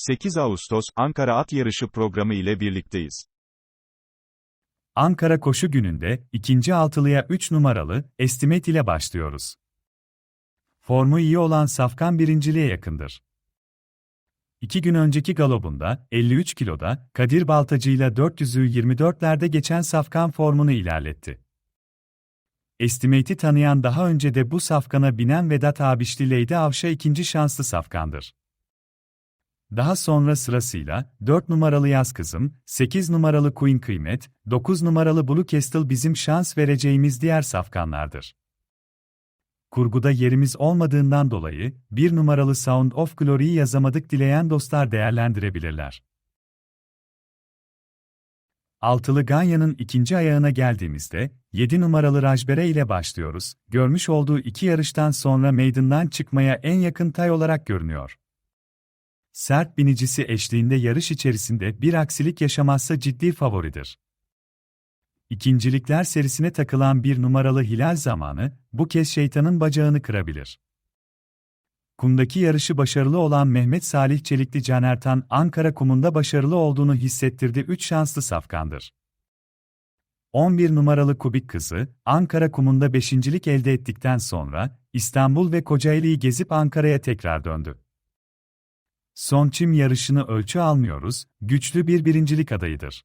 8 Ağustos, Ankara At Yarışı programı ile birlikteyiz. Ankara koşu gününde, ikinci altılıya 3 numaralı, Estimate ile başlıyoruz. Formu iyi olan Safkan birinciliğe yakındır. İki gün önceki galobunda, 53 kiloda, Kadir Baltacı ile 400'ü 24'lerde geçen Safkan formunu ilerletti. Estimate'i tanıyan daha önce de bu safkana binen Vedat Abişli Leydi Avşa ikinci şanslı safkandır. Daha sonra sırasıyla 4 numaralı Yaz Kızım, 8 numaralı Queen Kıymet, 9 numaralı Blue Castle bizim şans vereceğimiz diğer safkanlardır. Kurguda yerimiz olmadığından dolayı, 1 numaralı Sound of Glory'yi yazamadık dileyen dostlar değerlendirebilirler. Altılı Ganya'nın ikinci ayağına geldiğimizde, 7 numaralı Rajbere ile başlıyoruz. Görmüş olduğu iki yarıştan sonra meydandan çıkmaya en yakın tay olarak görünüyor. Sert binicisi eşliğinde yarış içerisinde bir aksilik yaşamazsa ciddi favoridir. İkincilikler serisine takılan bir numaralı Hilal zamanı, bu kez şeytanın bacağını kırabilir. Kumdaki yarışı başarılı olan Mehmet Salih Çelikli Canertan Ankara kumunda başarılı olduğunu hissettirdi 3 şanslı safkandır. 11 numaralı Kubik Kızı, Ankara kumunda beşincilik elde ettikten sonra, İstanbul ve Kocaeli'yi gezip Ankara'ya tekrar döndü. Son çim yarışını ölçü almıyoruz, güçlü bir birincilik adayıdır.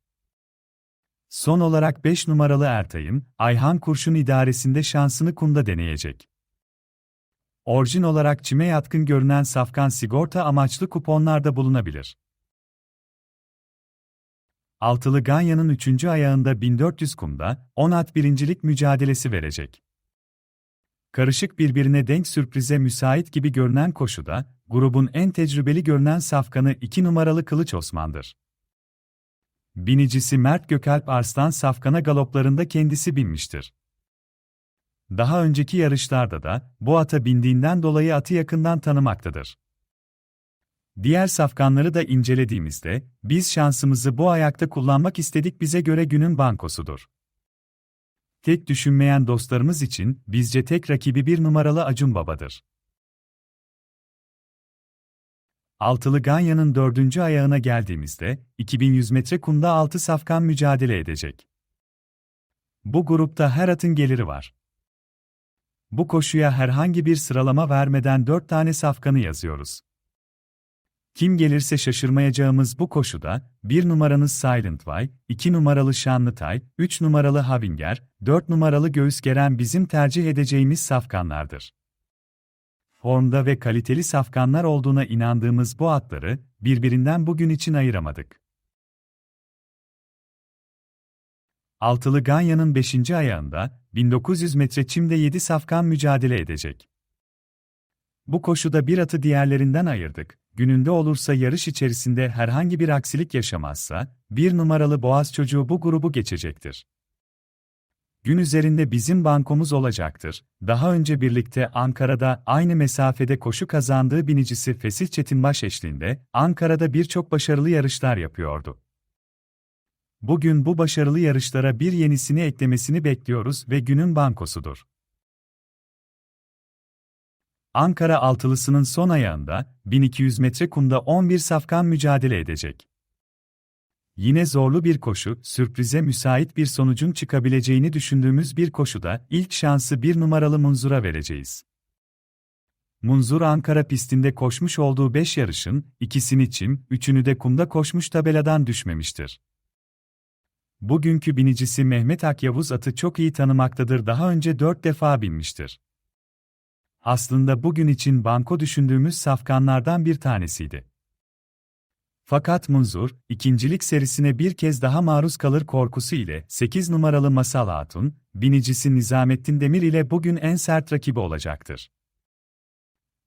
Son olarak 5 numaralı Ertay'ın, Ayhan Kurşun idaresinde şansını kumda deneyecek. Orijin olarak çime yatkın görünen safkan sigorta amaçlı kuponlarda bulunabilir. Altılı Ganya'nın 3. ayağında 1400 kumda, 10 at birincilik mücadelesi verecek. Karışık birbirine denk sürprize müsait gibi görünen koşuda, grubun en tecrübeli görünen safkanı 2 numaralı Kılıç Osman'dır. Binicisi Mert Gökalp Arslan safkana galoplarında kendisi binmiştir. Daha önceki yarışlarda da bu ata bindiğinden dolayı atı yakından tanımaktadır. Diğer safkanları da incelediğimizde, biz şansımızı bu ayakta kullanmak istedik bize göre günün bankosudur. Tek düşünmeyen dostlarımız için bizce tek rakibi bir numaralı Acun Baba'dır. Altılı Ganya'nın dördüncü ayağına geldiğimizde, 2100 metre kumda altı safkan mücadele edecek. Bu grupta her atın geliri var. Bu koşuya herhangi bir sıralama vermeden dört tane safkanı yazıyoruz. Kim gelirse şaşırmayacağımız bu koşuda, 1 numaranız Silent Way, 2 numaralı Şanlıtay, 3 numaralı Havinger, 4 numaralı Göğüs Geren bizim tercih edeceğimiz safkanlardır. Formda ve kaliteli safkanlar olduğuna inandığımız bu atları, birbirinden bugün için ayıramadık. Altılı Ganya'nın 5. ayağında, 1900 metre çimde 7 safkan mücadele edecek. Bu koşuda bir atı diğerlerinden ayırdık, gününde olursa yarış içerisinde herhangi bir aksilik yaşamazsa, bir numaralı boğaz çocuğu bu grubu geçecektir. Gün üzerinde bizim bankomuz olacaktır. Daha önce birlikte Ankara'da aynı mesafede koşu kazandığı binicisi Fesih Çetinbaş eşliğinde Ankara'da birçok başarılı yarışlar yapıyordu. Bugün bu başarılı yarışlara bir yenisini eklemesini bekliyoruz ve günün bankosudur. Ankara altılısının son ayağında 1200 metre kumda 11 safkan mücadele edecek. Yine zorlu bir koşu, sürprize müsait bir sonucun çıkabileceğini düşündüğümüz bir koşuda ilk şansı bir numaralı Munzur'a vereceğiz. Munzur Ankara pistinde koşmuş olduğu 5 yarışın, ikisini çim, üçünü de kumda koşmuş tabeladan düşmemiştir. Bugünkü binicisi Mehmet Akyavuz atı çok iyi tanımaktadır daha önce 4 defa binmiştir. Aslında bugün için banko düşündüğümüz safkanlardan bir tanesiydi. Fakat Munzur, ikincilik serisine bir kez daha maruz kalır korkusu ile 8 numaralı Masal Hatun, binicisi Nizamettin Demir ile bugün en sert rakibi olacaktır.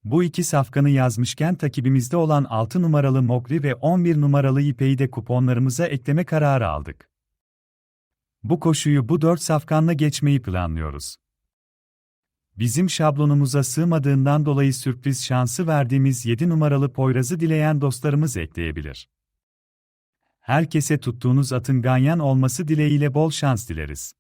Bu iki safkanı yazmışken takibimizde olan 6 numaralı Mogli ve 11 numaralı İpe'yi de kuponlarımıza ekleme kararı aldık. Bu koşuyu bu dört safkanla geçmeyi planlıyoruz. Bizim şablonumuza sığmadığından dolayı sürpriz şansı verdiğimiz 7 numaralı Poyraz'ı dileyen dostlarımız ekleyebilir. Herkese tuttuğunuz atın ganyan olması dileğiyle bol şans dileriz.